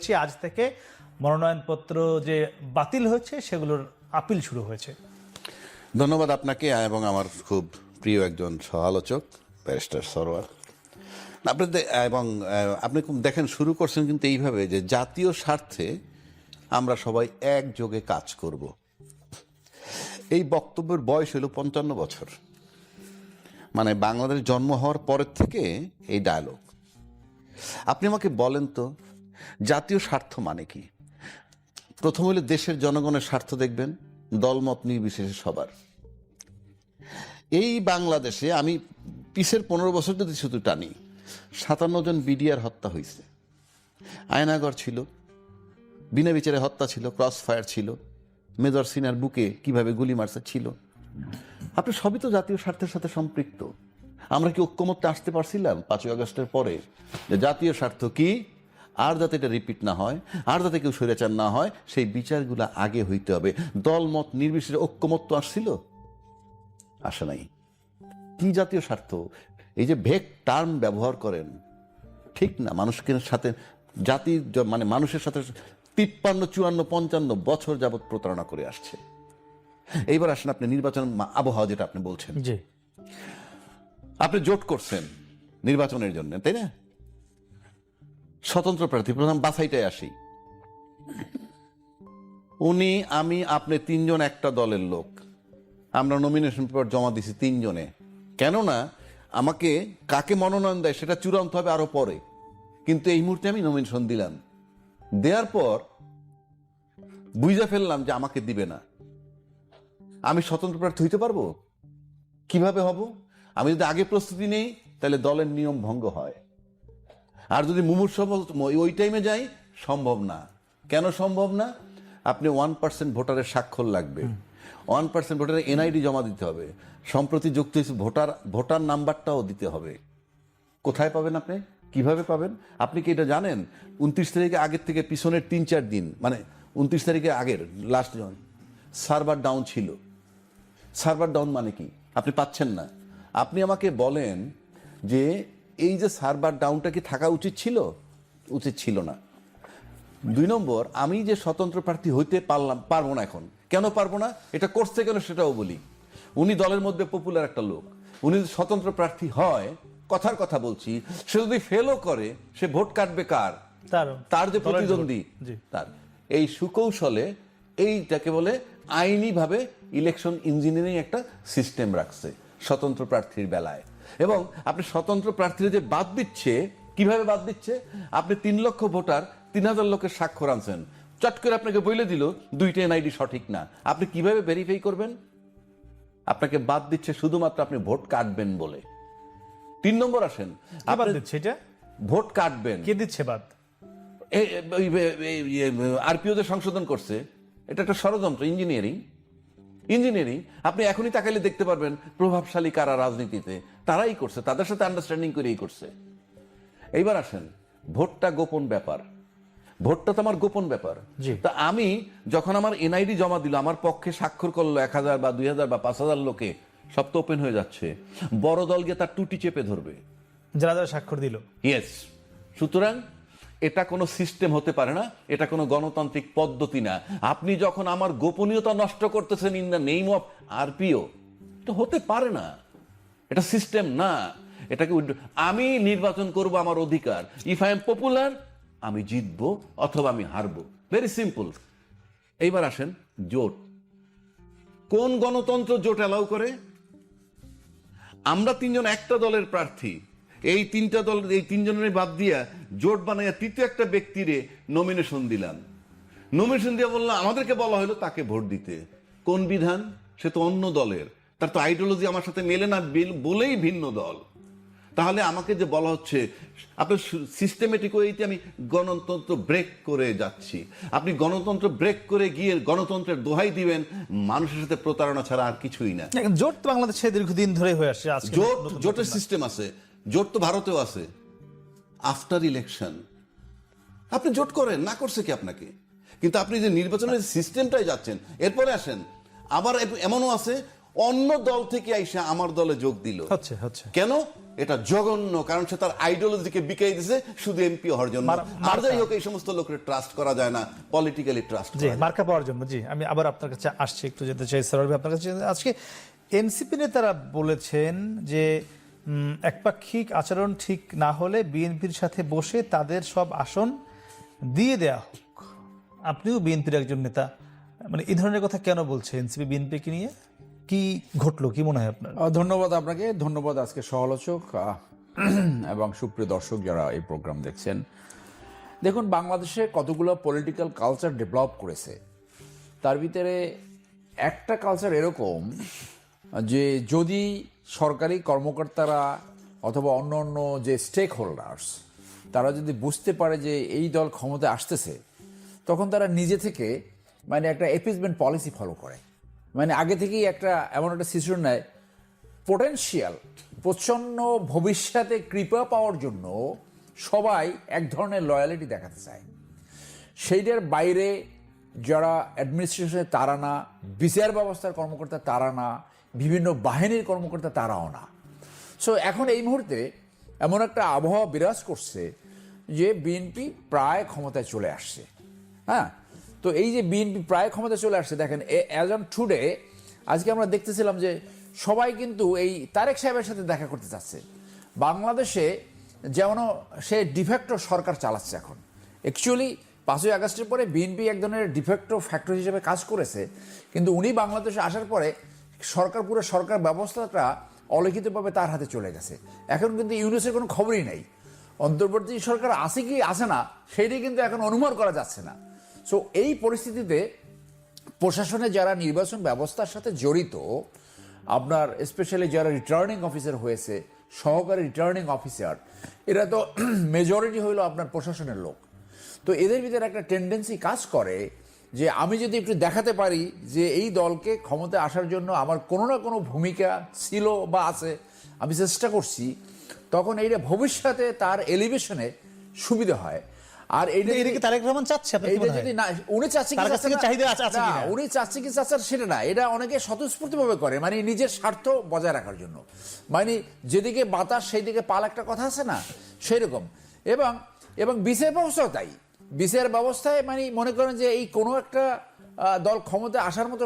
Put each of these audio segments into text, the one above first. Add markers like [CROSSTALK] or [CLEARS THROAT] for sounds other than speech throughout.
হচ্ছে আজ থেকে মনোনয়নপত্র যে বাতিল হয়েছে, সেগুলোর আপিল শুরু হয়েছে। ধন্যবাদ আপনাকে এবং আমার খুব প্রিয় একজন সহ আলোচক ব্যারিস্টার সরোয়ার। আপনি এবং আপনি দেখেন, শুরু করছেন কিন্তু এইভাবে যে জাতীয় স্বার্থে আমরা সবাই একযোগে কাজ করব। এই বক্তব্যের বয়স হলো পঞ্চান্ন বছর। মানে বাংলাদেশ জন্ম হওয়ার পরের থেকে এই ডায়লগ আপনি আমাকে বলেন তো জাতীয় স্বার্থ মানে কি? প্রথম হলে দেশের জনগণের স্বার্থ দেখবেন, দলমত নির্বিশেষে সবার। এই বাংলাদেশে আমি পিসের পনেরো বছর যদি শুধু টানি, সাতান্ন জন বিডিআর হত্যা হয়েছে আয়নাগর ছিল, বিনা বিচারে হত্যা ছিল ক্রস ফায়ার ছিল, মেজর সিনার বুকে কীভাবে গুলি মারছে ছিল। আপনি সবই তো জাতীয় স্বার্থের সাথে সম্পৃক্ত। আমরা কি ঐক্যমত্যে আসতে পারছিলাম পাঁচই আগস্টের পরে? যে জাতীয় স্বার্থ কি? আর যাতে এটা রিপিট না হয় আর যাতে কেউ স্বৈরাচার না হয় সেই বিচারগুলো আগে হইতে হবে। দলমত নির্বিশেষে ঐক্যমত্য আসছিল? আসে নাই। কি জাতীয় স্বার্থ? এই যে ভেক টার্ম ব্যবহার করেন ঠিক না? মানুষকে সাথে জাতি মানে মানুষের সাথে তিপ্পান্ন চুয়ান্ন পঞ্চান্ন বছর যাবৎ প্রতারণা করে আসছে। এইবার আসেন আপনি নির্বাচন আবহাওয়া যেটা আপনি বলছেন। আপনি জোট করছেন নির্বাচনের জন্য তাই না? স্বতন্ত্র প্রার্থী, প্রধান বাছাইটাই আসি। উনি, আমি, আপনি তিনজন একটা দলের লোক। আমরা নমিনেশন পেপার জমা দিছি তিনজনে। কেননা, আমাকে কাকে মনোনয়ন দেয় সেটা চূড়ান্ত হবে আরও পরে। কিন্তু এই মুহূর্তে আমি নমিনেশন দিলাম। দেওয়ার পর বুঝে ফেললাম যে আমাকে দিবে না। আমি স্বতন্ত্র প্রার্থী হইতে পারব? কীভাবে হব? আমি যদি আগে প্রস্তুতি নেই, তাহলে দলের নিয়ম ভঙ্গ হয়। আর যদি মুমূর্ষ ওই টাইমে যাই, সম্ভব না। কেন সম্ভব না? আপনি ওয়ান পার্সেন্ট ভোটারের স্বাক্ষর লাগবে। ওয়ান পার্সেন্ট ভোটারের এনআইডি জমা দিতে হবে। সম্প্রতি যুক্ত হয়েছে ভোটার ভোটার নাম্বারটাও দিতে হবে। কোথায় পাবেন আপনি? কীভাবে পাবেন? আপনি কি এটা জানেন? উনত্রিশ তারিখে আগের থেকে পিছনের তিন চার দিন মানে উনত্রিশ তারিখে আগের লাস্ট জন সার্ভার ডাউন ছিল। সার্ভার ডাউন মানে কি? আপনি পাচ্ছেন না। আপনি আমাকে বলেন যে এই যে সার্ভার ডাউনটা কি থাকা উচিত ছিল? উচিত ছিল না। দুই নম্বর আমি যে স্বতন্ত্র প্রার্থী হইতে পারলাম পারব না এখন। কেন পারব না? এটা করছে কেন সেটাও বলি। উনি দলের মধ্যে পপুলার একটা লোক। উনি যদি স্বতন্ত্র প্রার্থী হয় কথার কথা বলছি সে যদি ফেলও করে সে ভোট কাটবে কার? তার। তার যে প্রতিদ্বন্দ্বী তার। এই সুকৌশলে এইটাকে বলে আইনিভাবে ইলেকশন ইঞ্জিনিয়ারিং একটা সিস্টেম রাখছে স্বতন্ত্র প্রার্থীর বেলায়। এবং আপনি স্বতন্ত্র প্রার্থীরা যে বাদ দিচ্ছে কীভাবে বাদ দিচ্ছে? আপনি তিন লক্ষ ভোটার তিন হাজার লোকের স্বাক্ষর আনছেন। চট করে আপনাকে বলে দিল দুইটা এনআইডি সঠিক না। আপনি কীভাবে ভেরিফাই করবেন? আপনাকে বাদ দিচ্ছে শুধুমাত্র আপনি ভোট কাটবেন বলে। তিন নম্বর আসেন বাদ দিচ্ছে এটা? ভোট কাটবেন। কে দিচ্ছে বাদ? আরপিওতে সংশোধন করছে। এটা একটা ষড়যন্ত্র ইঞ্জিনিয়ারিং ইঞ্জিনিয়ারিং আপনি এখনই তাকালে দেখতে পারবেন প্রভাবশালী কারা রাজনীতিতে। তারাই করছে তাদের সাথে আন্ডারস্ট্যান্ডিং করেই করছে। এইবার আসেন ভোটটা গোপন ব্যাপার। ভোটটা তো আমার গোপন ব্যাপার। তা আমি যখন আমার এনআইডি জমা দিল আমার পক্ষে স্বাক্ষর করল এক হাজার বা দুই হাজার বা পাঁচ হাজার লোকে সব তো ওপেন হয়ে যাচ্ছে। বড় দল গিয়ে তার টুটি চেপে ধরবে। যারা যারা স্বাক্ষর দিল। ইয়েস সুতরাং এটা কোনো সিস্টেম হতে পারে না এটা কোনো গণতান্ত্রিক পদ্ধতি না। আপনি যখন আমার গোপনীয়তা নষ্ট করতেছেন in the name of RPO এটা হতে পারে না। এটা সিস্টেম না। এটাকে আমি নির্বাচন করব আমার অধিকার। ইফ আই এম পপুলার আমি জিতবো অথবা আমি হারবো। ভেরি সিম্পল এইবার আসেন জোট। কোন গণতন্ত্র জোট অ্যালাউ করে? আমরা তিনজন একটা দলের প্রার্থী। এই তিনটা দল এই তিনজনের বাদ দিয়া জোট বানাইয়া তৃতীয় একটা ব্যক্তিরে নমিনেশন দিলাম। নমিনেশন দিয়ে বললাম আমাদেরকে বলা হলো তাকে ভোট দিতে। কোন বিধান? সে তো অন্য দলের। তার তো আইডিওলজি আমার সাথে মেলে না বিল- বলেই ভিন্ন দল। তাহলে আমাকে যে বলা হচ্ছে আপনি সিস্টেমেটিক ওয়েতে আমি গণতন্ত্র ব্রেক করে যাচ্ছি। আপনি গণতন্ত্র ব্রেক করে গিয়ে গণতন্ত্রের দোহাই দিবেন মানুষের সাথে প্রতারণা ছাড়া আর কিছুই না। জোট তো বাংলাদেশে দীর্ঘদিন ধরে হয়ে আসছে জোট জোটের সিস্টেম আছে। জোট তো ভারতেও আছে। আফটার ইলেকশন আপনি জোট করেন না করছে কি আপনাকে? কিন্তু আপনি যে নির্বাচনের সিস্টেমটাই যাচ্ছেন এরপরে আসেন আবার এমনও আছে অন্য দল থেকে আইসা আমার দলে যোগ দিল। কেন? এটা জঘন্য কারণ সে তার আইডিওলজিকে বিকাই দিছে শুধু এমপি হওয়ার জন্য। আর যাই হোক এই সমস্ত লোকের ট্রাস্ট করা যায় না পলিটিক্যালি ট্রাস্ট জি মার্কা পাওয়ার জন্য জি। আমি আবার আপনার কাছে আসছি একটু যেতে চাই সরোয়ার ভাই আপনার কাছে আজকে এনসিপি নেতারা বলেছেন যে একপাক্ষিক আচরণ ঠিক না হলে বিএনপির সাথে বসে তাদের সব আসন দিয়ে দেয়া হোক। আপনিও বিএনপির একজন নেতা। মানে এই ধরনের কথা কেন বলছে এনসিপি বিএনপিকে নিয়ে? কি ঘটলো? কি মনে হয় আপনার? ধন্যবাদ আপনাকে, ধন্যবাদ আজকে সমালোচক। [CLEARS THROAT] এবং সুপ্রিয় দর্শক যারা এই প্রোগ্রাম দেখছেন, দেখুন, বাংলাদেশে কতগুলো পলিটিক্যাল কালচার ডেভেলপ করেছে। তার ভিতরে একটা কালচার এরকম যে যদি সরকারি কর্মকর্তারা অথবা অন্য অন্য যে স্টেক হোল্ডার্স তারা যদি বুঝতে পারে যে এই দল ক্ষমতায় আসতেছে, তখন তারা নিজে থেকে মানে একটা এপিসমেন্ট পলিসি ফলো করে। মানে আগে থেকেই একটা এমন একটা সিচুয়েশন নেয় পোটেনশিয়াল প্রচ্ছন্ন ভবিষ্যতে কৃপা পাওয়ার জন্য সবাই এক ধরনের লয়ালিটি দেখাতে চায়। সেইটার বাইরে যারা অ্যাডমিনিস্ট্রেশনে তারা না, বিচার ব্যবস্থার কর্মকর্তা তারা না, বিভিন্ন বাহিনীর কর্মকর্তা তারাও না। সো এখন এই মুহূর্তে এমন একটা আবহাওয়া বিরাজ করছে যে বিএনপি প্রায় ক্ষমতায় চলে আসছে। হ্যাঁ? তো এই যে বিএনপি প্রায় ক্ষমতায় চলে আসছে, দেখেন অ্যাজ অন টুডে আজকে আমরা দেখতেছিলাম যে সবাই কিন্তু এই তারেক সাহেবের সাথে দেখা করতে চাচ্ছে। বাংলাদেশে যেমন সে ডিফেক্টো সরকার চালাচ্ছে এখন। অ্যাকচুয়ালি পাঁচই আগস্টের পরে বিএনপি এক ধরনের ডিফেক্টো ফ্যাক্টর হিসেবে কাজ করেছে, কিন্তু উনি বাংলাদেশে আসার পরে সরকার, পুরো সরকার ব্যবস্থাটা অলিখিতভাবে তার হাতে চলে গেছে। এখন কিন্তু ইউনুসের কোনো খবরই নাই। অন্তর্বর্তী সরকার আছে কি, আছে না, সেইটাই কিন্তু এখন অনুমান করা যাচ্ছে না। সো এই পরিস্থিতিতে প্রশাসনে যারা নির্বাচন ব্যবস্থার সাথে জড়িত, আপনার স্পেশালি যারা রিটার্নিং অফিসার হয়েছে, সহকারী রিটার্নিং অফিসার এরা তো [CLEARS THROAT] মেজরিটি হইল আপনার প্রশাসনের লোক। তো এদের ভিতরে একটা টেন্ডেন্সি কাজ করে যে আমি যদি একটু দেখাতে পারি যে এই দলকে ক্ষমতায় আসার জন্য আমার কোনো না কোনো ভূমিকা ছিল বা আছে, আমি চেষ্টা করছি, তখন এইটা ভবিষ্যতে তার এলিভেশনে সুবিধা হয়। আর এটা যদি- কি তারেক রহমান চাচ্ছে মনে যদি না উনি চাচ্ছে কি চাচ্ছে চাহিদা আছে- না? উনি চাচ্ছে কি চাচ্ছে সেটা না। এটা অনেকে স্বতঃস্ফূর্তভাবে করে মানে নিজের স্বার্থ বজায় রাখার জন্য। মানে যেদিকে বাতাস সেই দিকে পাল একটা কথা আছে না? সেই রকম এবং এবং বিচার ব্যবস্থাও তাই। বিচার ব্যবস্থায় মানে মনে করেন যে এই কোনো একটা দল ক্ষমতায় আসার মতো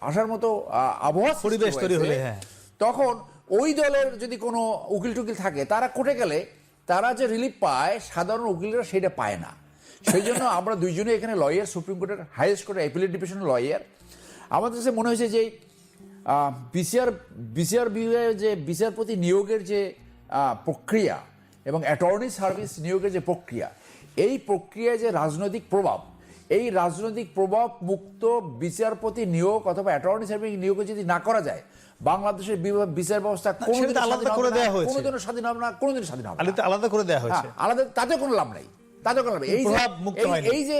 আসার মতো আবহাওয়া পরিবেশ তৈরি হলে, হ্যাঁ। তখন ওই দলের যদি কোনো উকিল টুকিল থাকে তারা কোর্টে গেলে তারা যে রিলিফ পায়, সাধারণ উকিলরা সেটা পায় না। সেই জন্য আমরা দুইজনে এখানে লয়ার সুপ্রিম কোর্টের হাইয়েস্ট কোর্টের অ্যাপিলেট ডিভিশনের লয়ার আমাদের কাছে মনে হয়েছে যে বিসিআর বিচার বিভাগের যে বিচারপতি নিয়োগের যে প্রক্রিয়া এবং অ্যাটর্নি সার্ভিস নিয়োগের যে প্রক্রিয়া, এই প্রক্রিয়ায় যে রাজনৈতিক প্রভাব এই রাজনৈতিক প্রভাব মুক্ত বিচারপতি নিয়োগ অথবা অ্যাটর্নি সার্ভিস নিয়োগ যদি না করা যায় বাংলাদেশের বিচার ব্যবস্থা কোনোদিন আলাদা করে দেয়া হয়েছে। কোনোদিনও স্বাধীন হবে না কোনোদিন স্বাধীন হবে না। আলাদা করে দেওয়া হয়েছে। হ্যাঁ, আলাদা তাতে কোনো লাভ নাই তাতে কোনো লাভ এই প্রভাব মুক্ত এই- এই যে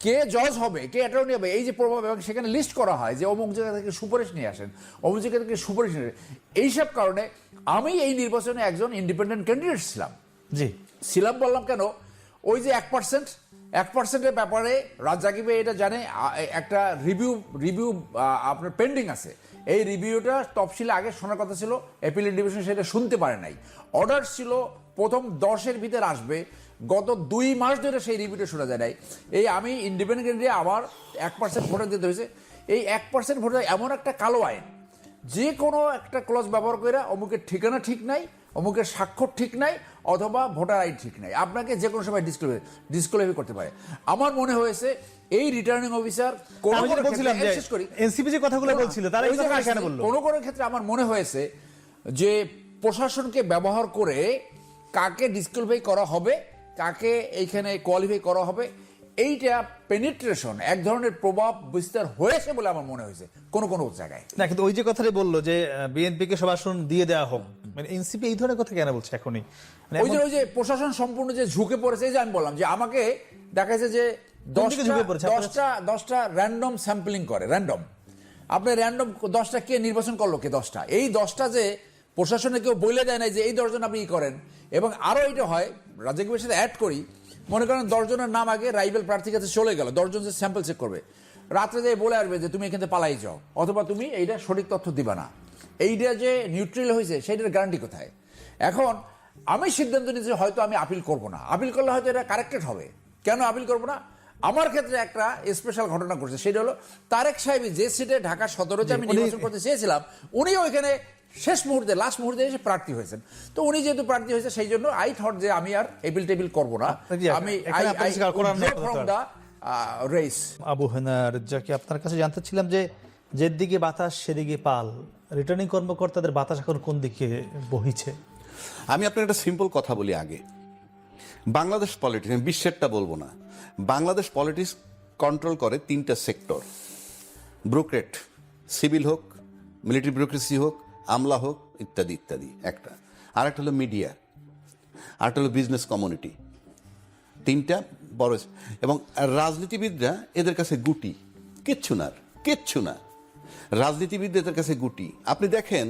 কে জজ হবে কে অ্যাটর্নি হবে এই যে প্রভাব এবং সেখানে লিস্ট করা হয় যে অমুক জায়গা থেকে সুপারিশ নিয়ে আসেন অমুক জায়গা থেকে সুপারিশ নিয়ে এইসব কারণে আমি এই নির্বাচনে একজন ইন্ডিপেন্ডেন্ট ক্যান্ডিডেট ছিলাম। জি। ছিলাম বললাম কেন? ওই যে এক পার্সেন্ট এক পার্সেন্টের ব্যাপারে রাজ্জাকিবে এটা জানে একটা রিভিউ রিভিউ আপনার পেন্ডিং আছে। এই রিভিউটা তফসিলে আগে শোনার কথা ছিল অ্যাপিলেট ডিভিশন সেটা শুনতে পারে নাই। অর্ডার ছিল প্রথম দশের ভিতরে আসবে, গত দুই মাস ধরে সেই রিভিউটা শোনা যায় নাই। এই আমি ইন্ডিপেন্ডেন্ট আবার এক পার্সেন্ট ভোটার দিতে হয়েছে। এই এক পার্সেন্ট ভোটার এমন একটা কালো আইন, যে কোনো একটা ক্লজ ব্যবহার করে অমুকের ঠিকানা ঠিক নাই অমুকের স্বাক্ষর ঠিক নাই অথবা ভোটার আইডি ঠিক নাই। আপনাকে যে কোনো সময় ডিসক্লোজ ডিসক্লোজ করতে পারে। আমার মনে হয়েছে এই রিটার্নিং অফিসার কোন বলছিলাম যে শেষ এনসিপি যে কথাগুলো বলছিল তারা এই ওই কেন বলল। কোনো কোনো ক্ষেত্রে আমার মনে হয়েছে যে প্রশাসনকে ব্যবহার করে কাকে ডিসক্লোফাই করা হবে কাকে এইখানে কোয়ালিফাই করা হবে এইটা পেনিট্রেশন এক ধরনের প্রভাব বিস্তার হয়েছে বলে আমার মনে হয়েছে কোন কোন জায়গায়। না কিন্তু ওই যে কথাটাই বলল যে বিএনপিকে সব আসন দিয়ে দেওয়া হোক মানে এনসিপি এই ধরনের কথা কেন বলছে এখনই? মানে ওই যে ওই যে প্রশাসন সম্পূর্ণ যে ঝুঁকে পড়েছে এই যে আমি বললাম যে আমাকে দেখা যাচ্ছে যে দশটা ঝুঁকে পড়েছে? দশটা দশটা র্যান্ডম স্যাম্পলিং করে র্যান্ডম আপনি র্যান্ডম দশটা কে নির্বাচন করল কে দশটা? এই দশটা যে প্রশাসনে কেউ বলে দেয় না যে এই দশজন আপনি ই করেন। এবং আরও এটা হয় রাজ্যের সাথে অ্যাড করি মনে করেন দশজনের নাম আগে রাইভেল প্রার্থীর কাছে চলে গেল দশজন যে স্যাম্পল চেক করবে। রাত্রে যেয়ে বলে আসবে যে তুমি এখান থেকে পালাই যাও। অথবা তুমি এইটা সঠিক তথ্য দিবা না। এইটা যে নিউট্রাল হয়েছে সেইটার গ্যারান্টি কোথায়? এখন আমি সিদ্ধান্ত নিয়েছি হয়তো আমি আপিল করব না। আপিল করলে হয়তো এটা কারেক্টেড হবে। কেন আপিল করব না? আমার ক্ষেত্রে একটা স্পেশাল ঘটনা ঘটছে। সেটা হলো তারেক সাহেব যে সিটে ঢাকা সদরতে আমি নির্বাচন করতে চেয়েছিলাম উনি ওইখানে শেষ মুহূর্তে লাস্ট মুহূর্তে এসে প্রার্থী হয়েছেন। তো উনি যেহেতু প্রার্থী হয়েছে সেই জন্য আই থট যে আমি আর এবিল টেবিল করব না। আমি ফ্রম দ্য রেস আবু হেনার যাকে আপনার কাছে জানতে ছিলাম যে যেদিকে বাতাস সেদিকে পাল। রিটার্নিং কর্মকর্তাদের বাতাস এখন কোন দিকে বহিছে? আমি আপনার একটা সিম্পল কথা বলি আগে। বাংলাদেশ পলিটিক্স আমি বিশ্বেরটা বলব না। বাংলাদেশ পলিটিক্স কন্ট্রোল করে তিনটা সেক্টর ব্রোক্রেট সিভিল হোক মিলিটারি ব্যুরোক্রেসি হোক আমলা হোক ইত্যাদি ইত্যাদি একটা। আর একটা হলো মিডিয়া আরেকটা হলো বিজনেস কমিউনিটি তিনটা বড় এবং রাজনীতিবিদরা এদের কাছে গুটি। কিচ্ছু না আর, কিচ্ছু না। রাজনীতিবিদ এদের কাছে গুটি। আপনি দেখেন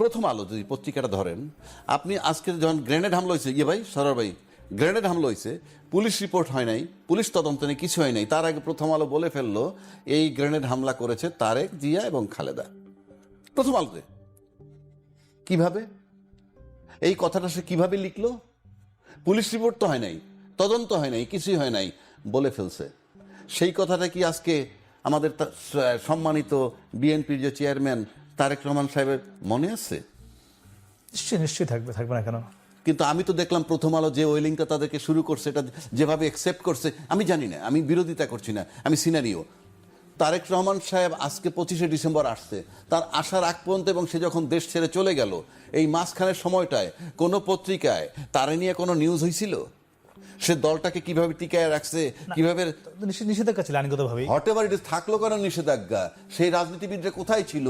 প্রথম আলো যদি পত্রিকাটা ধরেন, আপনি আজকে যখন গ্রেনেড হামলা হয়েছে ইয়ে ভাই সরার ভাই, গ্রেনেড হামলা হয়েছে, পুলিশ রিপোর্ট হয় নাই, পুলিশ তদন্ত নেই, কিছু হয় নাই, তার আগে প্রথম আলো বলে ফেলল, এই গ্রেনেড হামলা করেছে তারেক জিয়া এবং খালেদা। প্রথম আলোতে। কীভাবে? এই কথাটা সে কীভাবে লিখলো? পুলিশ রিপোর্ট তো হয় নাই, তদন্ত হয় নাই, কিছুই হয় নাই, বলে ফেলছে। সেই কথাটা কি আজকে আমাদের সম্মানিত বিএনপির যে চেয়ারম্যান তারেক রহমান সাহেবের মনে আছে? নিশ্চয়ই নিশ্চয়ই থাকবে থাকবে না কেন? কিন্তু আমি তো দেখলাম প্রথম আলো যে ওয়েলিংটা তাদেরকে শুরু করছে এটা যেভাবে একসেপ্ট করছে আমি জানি না আমি বিরোধিতা করছি না আমি সিনারিও। তারেক রহমান সাহেব আজকে পঁচিশে ডিসেম্বর আসছে তার আসার আগ পর্যন্ত এবং সে যখন দেশ ছেড়ে চলে গেল এই মাঝখানের সময়টায় কোনো পত্রিকায় তারে নিয়ে কোনো নিউজ হয়েছিল সে দলটাকে কীভাবে টিকায় রাখছে কীভাবে নিষেধাজ্ঞা ছিল আইনগতভাবেই। হট এভার ইট থাকল কেন নিষেধাজ্ঞা? সেই রাজনীতিবিদরা কোথায় ছিল?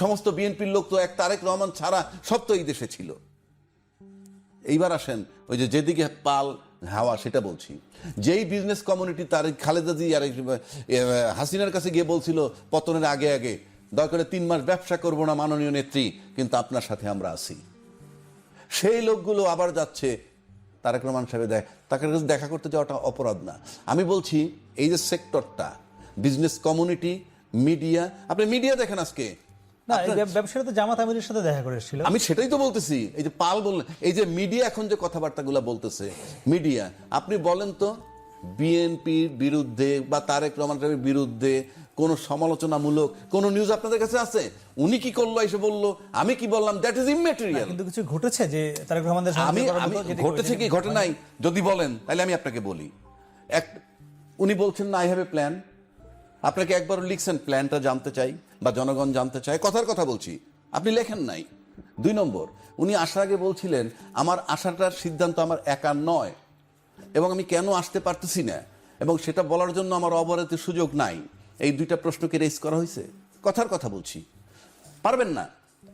সমস্ত বিএনপির লোক তো এক তারেক রহমান ছাড়া সব তো এই দেশে ছিল। এইবার আসেন ওই যে যেদিকে পাল হাওয়া সেটা বলছি। যেই বিজনেস কমিউনিটি তার খালেদা জি আর হাসিনার কাছে গিয়ে বলছিল পতনের আগে আগে দয়া করে তিন মাস ব্যবসা করব না মাননীয় নেত্রী কিন্তু আপনার সাথে আমরা আছি। সেই লোকগুলো আবার যাচ্ছে তারেক রহমান সাহেব দেখ তাকে কাছে দেখা করতে যাওয়াটা অপরাধ না। আমি বলছি এই যে সেক্টরটা বিজনেস কমিউনিটি মিডিয়া আপনি মিডিয়া দেখেন আজকে। না তো জামাত আমিরের সাথে দেখা করে এসেছিল। আমি সেটাই তো বলতেছি এই যে পাল বললেন এই যে মিডিয়া এখন যে কথাবার্তাগুলো বলতেছে মিডিয়া আপনি বলেন তো বিএনপির বিরুদ্ধে বা তারেক রহমান সাহেবের বিরুদ্ধে কোন সমালোচনামূলক কোন নিউজ আপনাদের কাছে আছে? উনি কি করল এসে বলল আমি কি বললাম দ্যাট ইজ ইমেটেরিয়াল কিন্তু কিছু ঘটেছে যে তারেক রহমানদের আমি আমি ঘটেছে কি। ঘটে নাই। যদি বলেন তাহলে আমি আপনাকে বলি। এক উনি বলছেন না আই হ্যাভ এ প্ল্যান আপনাকে একবার লিখছেন প্ল্যানটা জানতে চাই বা জনগণ জানতে চায়। কথার কথা বলছি। আপনি লেখেন নাই। দুই নম্বর উনি আসার আগে বলছিলেন আমার আসাটার সিদ্ধান্ত আমার একা নয় এবং আমি কেন আসতে পারতেছি না? এবং সেটা বলার জন্য আমার অবরত সুযোগ নাই। এই দুইটা প্রশ্নকে রেস করা হয়েছে। কথার কথা বলছি। পারবেন না।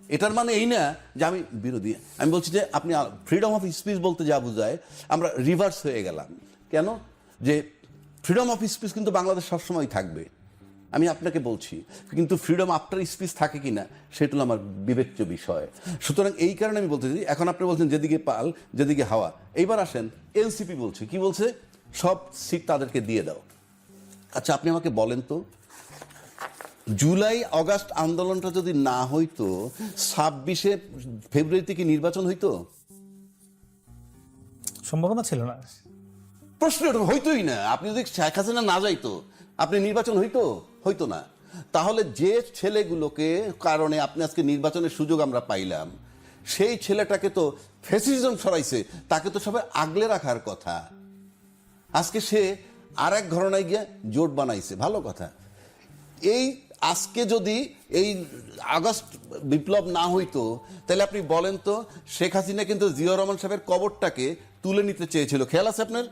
এটার মানে এই না যে আমি বিরোধী। আমি বলছি যে আপনি ফ্রিডম অফ স্পিচ বলতে যা বোঝায়, আমরা রিভার্স হয়ে গেলাম। কেন? যে ফ্রিডম অফ স্পিচ কিন্তু বাংলাদেশ সবসময় থাকবে। আমি আপনাকে বলছি, কিন্তু ফ্রিডম আফটার স্পিচ থাকে কিনা, সেটা আমার বিবেচ্য বিষয়। সুতরাং এই কারণে আমি বলতে চাই, এখন আপনি বলছেন যেদিকে পাল, যেদিকে হাওয়া। এইবার আসেন এনসিপি বলছে। কি বলছে? সব সিট তাদেরকে দিয়ে দাও। আচ্ছা আপনি আমাকে বলেন তো জুলাই অগাস্ট আন্দোলনটা যদি না হইতো ছাব্বিশে ফেব্রুয়ারিতে কি নির্বাচন হইতো? সম্ভাবনা ছিল না। প্রশ্ন হইতোই না। আপনি যদি শেখ হাসিনা না যাইতো আপনি নির্বাচন হইতো? হইতো না। তাহলে যে ছেলেগুলোকে কারণে আপনি আজকে নির্বাচনের সুযোগ আমরা পাইলাম সেই ছেলেটাকে তো ফেসিজম সরাইছে তাকে তো সবাই আগলে রাখার কথা। আজকে সে আর এক ঘরনায় গিয়ে জোট বানাইছে। ভালো কথা। এই আজকে যদি এই আগস্ট বিপ্লব না হইতো, তাহলে আপনি বলেন তো, শেখ হাসিনা কিন্তু জিয়া রহমান সাহেবের কবরটাকে তুলে নিতে চেয়েছিল। খেয়াল আছে আপনার?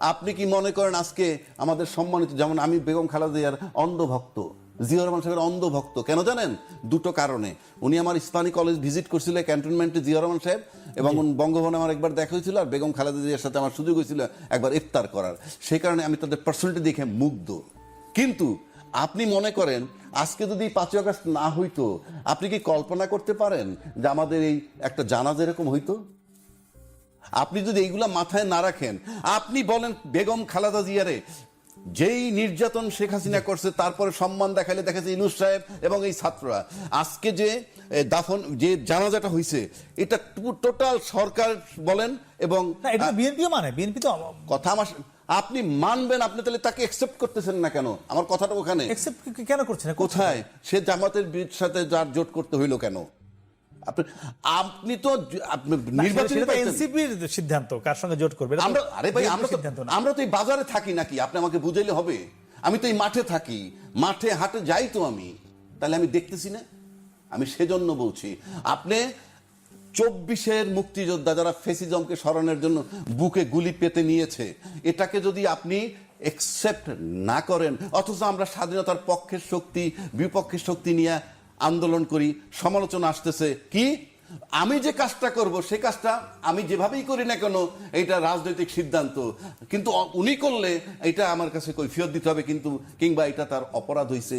আপনি কি মনে করেন আজকে আমাদের সম্মানিত, যেমন আমি বেগম খালেদা জিয়ার অন্ধভক্ত জিয়া রহমান সাহেবের অন্ধভক্ত, কেন জানেন? দুটো কারণে। উনি আমার ইসলামী কলেজ ভিজিট করছিল, ক্যান্টনমেন্টে জিয়া রহমান সাহেব এবং বঙ্গভবনে আমার একবার দেখা হয়েছিল আর বেগম খালেদা জিয়ার সাথে আমার সুযোগ হয়েছিল একবার ইফতার করার। সেই কারণে আমি তাদের পার্সোনালিটি দেখে মুগ্ধ। কিন্তু আপনি মনে করেন আজকে যদি পাঁচই আগস্ট না হইতো আপনি কি কল্পনা করতে পারেন যে আমাদের এই একটা জানাজ এরকম হইতো? আপনি যদি এইগুলা মাথায় না রাখেন আপনি বলেন বেগম খালেদা জিয়ারে যেই নির্যাতন শেখ হাসিনা করছে তারপরে সম্মান দেখালে দেখেছে ইনুস সাহেব এবং এই ছাত্ররা। আজকে যে দাফন যে জানাজাটা হয়েছে এটা টোটাল সরকার বলেন এবং বিএনপিও মানে বিএনপি তো কথা আমার আপনি মানবেন আপনি তাহলে তাকে একসেপ্ট করতেছেন না কেন? আমার কথাটা ওখানে। কেন করছে না কোথায়? সে জামাতের সাথে যার জোট করতে হইল কেন? আপনি তো সিদ্ধান্ত কার সঙ্গে জোট করবে আমরা আরে ভাই আমরা তো আমরা তো এই বাজারে থাকি নাকি? আপনি আমাকে বুঝাইলে হবে। আমি তো এই মাঠে থাকি। মাঠে হাটে যাই তো আমি। তাহলে আমি দেখতেছি না। আমি সেজন্য বলছি আপনি চব্বিশের মুক্তিযোদ্ধা যারা ফেসিজমকে স্মরণের জন্য বুকে গুলি পেতে নিয়েছে এটাকে যদি আপনি একসেপ্ট না করেন অথচ আমরা স্বাধীনতার পক্ষের শক্তি বিপক্ষের শক্তি নিয়ে আন্দোলন করি সমালোচনা আসতেছে। কি? আমি যে কাজটা করব সে কাজটা আমি যেভাবেই করি না কেন এটা রাজনৈতিক সিদ্ধান্ত। কিন্তু উনি করলে এটা আমার কাছে কৈফিয়ত দিতে হবে কিন্তু কিংবা এটা তার অপরাধ হয়েছে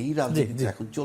এই রাজনীতি এখন